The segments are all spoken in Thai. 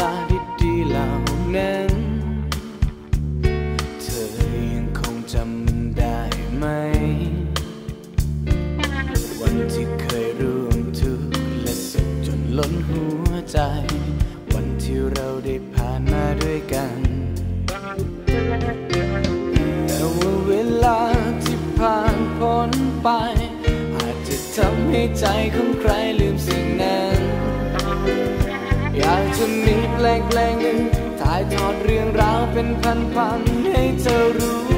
ลาดีๆเหล่านั้น เธอยังคงจำมันได้ไหม วันที่เคยร่วมทุกและสุขจนล้นหัวใจ วันที่เราได้ผ่านมาด้วยกัน แต่ว่าเวลาที่ผ่านพ้นไป อาจจะทำให้ใจของใครลืมสิ่งนั้น อยากจะมีเพลงเพลงหนึ่งถ่ายทอดเรื่องราวเป็นพันๆให้เธอรู้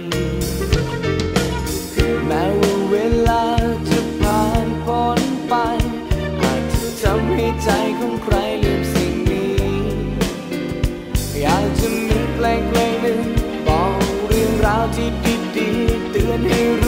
ที่ดีๆเตือนให้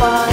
fire.